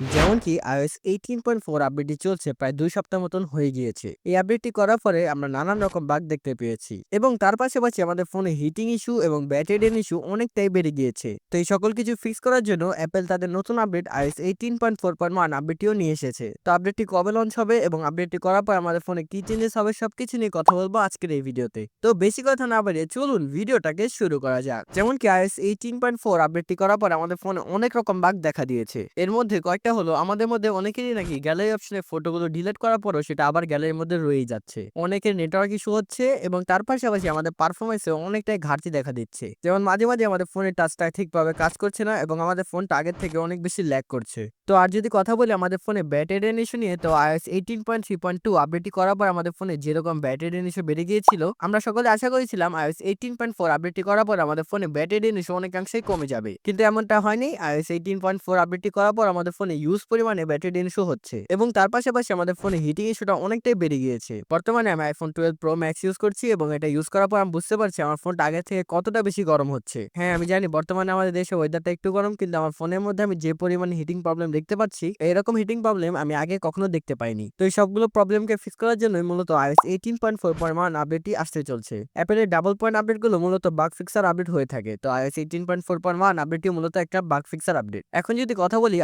যেমন কি iOS 18.4 আপডেটটি চলছে প্রায় দুই সপ্তাহ মতন হয়ে গিয়েছে। এই আপডেটটি করার পরে আমরা নানান রকম বাগ দেখতে পেয়েছি এবং তার পাশাপাশি আমাদের ফোনে হিটিং ইস্যু এবং ব্যাটারি ইস্যু অনেকটাই বেড়ে গিয়েছে। তো এই সকল কিছু ফিক্স করার জন্য অ্যাপেল তাদের নতুন আপডেট iOS 18.4.1 আপডেটটিও নিয়ে এসেছে। তো আপডেটটি কবে লঞ্চ হবে এবং আপডেটটি করার পর আমাদের ফোনে কি চেঞ্জেস হবে সবকিছু নিয়ে কথা বলব আজকের এই ভিডিওতে। তো বেশি কথা না বাড়িয়ে চলুন ভিডিওটাকে শুরু করা যাক। যেমন কি iOS 18.4 আপডেটটি করার পর আমাদের ফোনে অনেক রকম বাগ দেখা দিয়েছে। এর মধ্যে কয়েকটা হলো আমাদের মধ্যে অনেকেরই নাকি গ্যালারি অপশনে ফটোগুলো ডিলিট করার পরও সেটা আবার গ্যালারির মধ্যে রয়েই যাচ্ছে। অনেকের নেটওয়ার্ক ইস্যু হচ্ছে এবং তার পাশাপাশি আমাদের পারফরমেন্সে অনেকটাই ঘাটতি দেখা দিচ্ছে। যেমন মাঝে মাঝে আমাদের ফোনের টাচটা ঠিকভাবে কাজ করছে না এবং আমাদের ফোনটা আগের থেকে অনেক বেশি ল্যাগ করছে। তো আর যদি কথা বলি আমাদের ফোনে ব্যাটারি ইস্যু নিয়ে, তো iOS 18.3.2 আপডেটটি করার পর আমাদের ফোনে যেরকম ব্যাটারি ইস্যু বেড়ে গিয়েছিল, আমরা সকলে আশা করেছিলাম iOS 18.4 আপডেটটি করার পর আমাদের ফোনে ব্যাটারি ইস্যু অনেকাংশেই কমে যাবে। কিন্তু এমনটা হয়নি। iOS 18.4 আপডেটটি করার পর আমাদের ফোনে ইউজ পরিমাণে ব্যাটারি ইস্যু হচ্ছে এবং তার পাশাপাশি আমাদের ফোনে হিটিং ইস্যুটা অনেকটাই বেড়ে গিয়েছে। বর্তমানে আমি iPhone twelve pro max use করছি এবং এটা ইউজ করার পর আমি বুঝতে পারছি আমার ফোনটা আগের থেকে কতটা বেশি গরম হচ্ছে। হ্যাঁ আমি জানি বর্তমানে আমাদের দেশে ওয়েদারটা একটু গরম, কিন্তু আমার ফোনের মধ্যে আমি যে পরিমাণে হিটিং প্রবলেম দেখতে পাচ্ছি, এরকম হিটিং প্রবলেম আমি আগে কখনো দেখতে পাইনি। তো এই সবগুলো প্রবলেমকে ফিক্স করার জন্যই মূলত iOS 18.4.1 আপডেটটি আসতে চলছে। অ্যাপেলের ডাবল পয়েন্ট আপডেটগুলো মূলত বাগ ফিক্সার আপডেট হয়ে থাকে। তো iOS 18.4.1 আপডেটটি মূলত একটা বাগ ফিক্সার আপডেট এখন যদি কথা বলি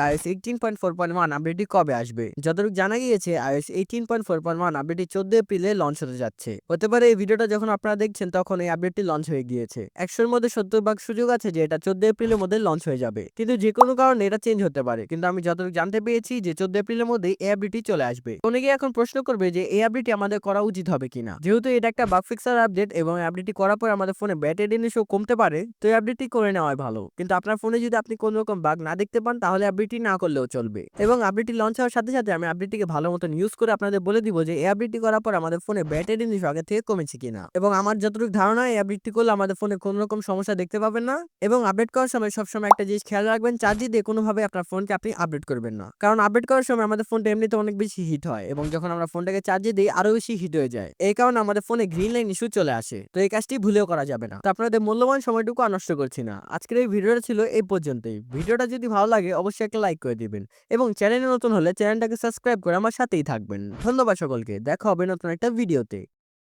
iOS 18.4.1 আপডেটটি কবে আসবে? যতটুকু জানা গিয়েছে, iOS 18.4.1 আপডেটটি 14 এপ্রিলে লঞ্চ হতে যাচ্ছে। হতে পারে এই ভিডিওটা যখন আপনারা দেখছেন, তখন এই আপডেটটি লঞ্চ হয়ে গিয়েছে। একশোর মধ্যে সত্তর ভাগ সুযোগ আছে যে এটা 14 এপ্রিলের মধ্যে লঞ্চ হয়ে যাবে। কিন্তু যে কোনো কারণে এটা চেঞ্জ হতে পারে। কিন্তু আমি যতটুকু জানতে পেরেছি যে 14 এপ্রিলের মধ্যে এই আপডেটটি চলে আসবে। অনেকে এখন প্রশ্ন করবে যে এই আপডেটটি আমাদের করা উচিত হবে কিনা? যেহেতু এটা একটা বাগ ফিক্সার আপডেট এবং আপডেটটি করার পর আমাদের ফোনে ব্যাটারি ইস্যু কমতে পারে, তো এই আপডেটটি করে নেওয়াই ভালো। কিন্তু আপনার ফোনে যদি আপনি কোনো রকম বাগ না দেখতে পান, তাহলে আপডেটটি না করলেও চলবে। এবং আপডেটটি লঞ্চ হওয়ার সাথে সাথে আমি আপডেটটিকে ভালো মতন ইউজ করে আপনাদের বলে দিব যে, এই আপডেটটি করার পর আমাদের ফোনে ব্যাটারি ইস্যু আগে থেকে কমেছে কিনা। এবং আমার যতটুকু ধারণা, এই আপডেটটি করলে আমাদের ফোনে কোনো রকম সমস্যা দেখতে পাবেন না। এবং আপডেট করার সময় সবসময় একটা জিনিস খেয়াল রাখবেন চার্জ দিয়ে কোনোভাবে আপনার ফোনকে আপনি আপডেট করবেন না। কারণ আপডেট করার সময় আমাদের ফোনটা এমনিতে অনেক বেশি হিট হয় এবং যখন আমরা ফোনটাকে চার্জে দিই, আরও বেশি হিট হয়ে যায়। এই কারণে আমাদের ফোনে গ্রিন লাইন ইস্যু চলে আসে। তো এই কাজটি ভুলেও করা যাবে না। তো আপনাদের মূল্যবান সময়টুকু নষ্ট করছি না। আজকের এই ভিডিওটা ছিল এই পর্যন্তই। ভিডিওটা যদি ভালো লাগে, অবশ্যই একটা লাইক করে দিবেন। এবং চ্যানেলে নতুন হলে চ্যানেলটাকে সাবস্ক্রাইব করে আমার সাথেই থাকবেন। ধন্যবাদ সকলকে। দেখা হবে নতুন একটা ভিডিওতে।